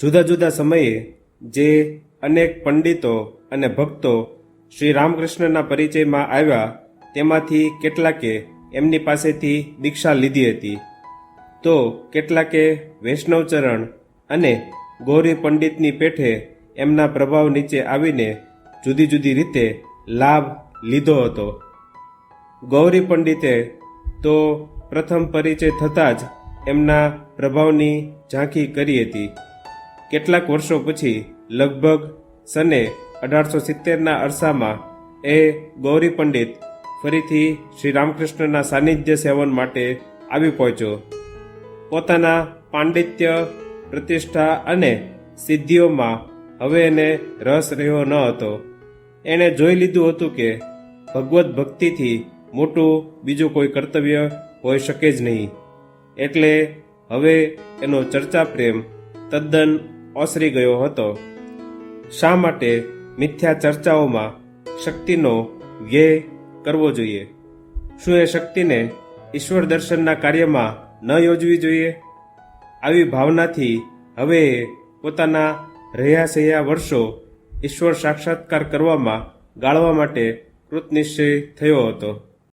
જુદા જુદા સમયે જે અનેક પંડિતો અને ભક્તો શ્રી રામકૃષ્ણના પરિચયમાં આવ્યા, તેમાંથી કેટલાકે એમની પાસેથી દીક્ષા લીધી હતી. તો કેટલાકે વૈષ્ણવચરણ અને ગૌરી પંડિતની પેઠે એમના પ્રભાવ નીચે આવીને જુદી જુદી રીતે લાભ લીધો હતો. ગૌરી પંડિતે તો પ્રથમ પરિચય થતાં જ એમના પ્રભાવની ઝાંખી કરી હતી. કેટલાક વર્ષો પછી લગભગ સને અઢારસો સિત્તેરના અરસામાં એ ગૌરી પંડિત ફરીથી શ્રી રામકૃષ્ણના સાનિધ્ય સેવન માટે આવી પહોંચ્યો. પોતાના પાંડિત્ય પ્રતિષ્ઠા અને સિદ્ધિઓમાં હવે એને રસ રહ્યો ન હતો. એણે જોઈ લીધું હતું કે ભગવત ભક્તિથી મોટું બીજું કોઈ કર્તવ્ય હોઈ શકે જ નહીં. એટલે હવે એનો ચર્ચા પ્રેમ તદ્દન ઓસરી ગયો હતો. શા માટે મિથ્યા ચર્ચાઓમાં શક્તિનો વ્યય કરવો જોઈએ? શું એ શક્તિને ઈશ્વર દર્શનના કાર્યમાં ન યોજવી જોઈએ? આવી ભાવનાથી હવે પોતાના રહ્યા સહ્યા વર્ષો ઈશ્વર સાક્ષાત્કાર કરવામાં ગાળવા માટે કૃતનિશ્ચય થયો હતો.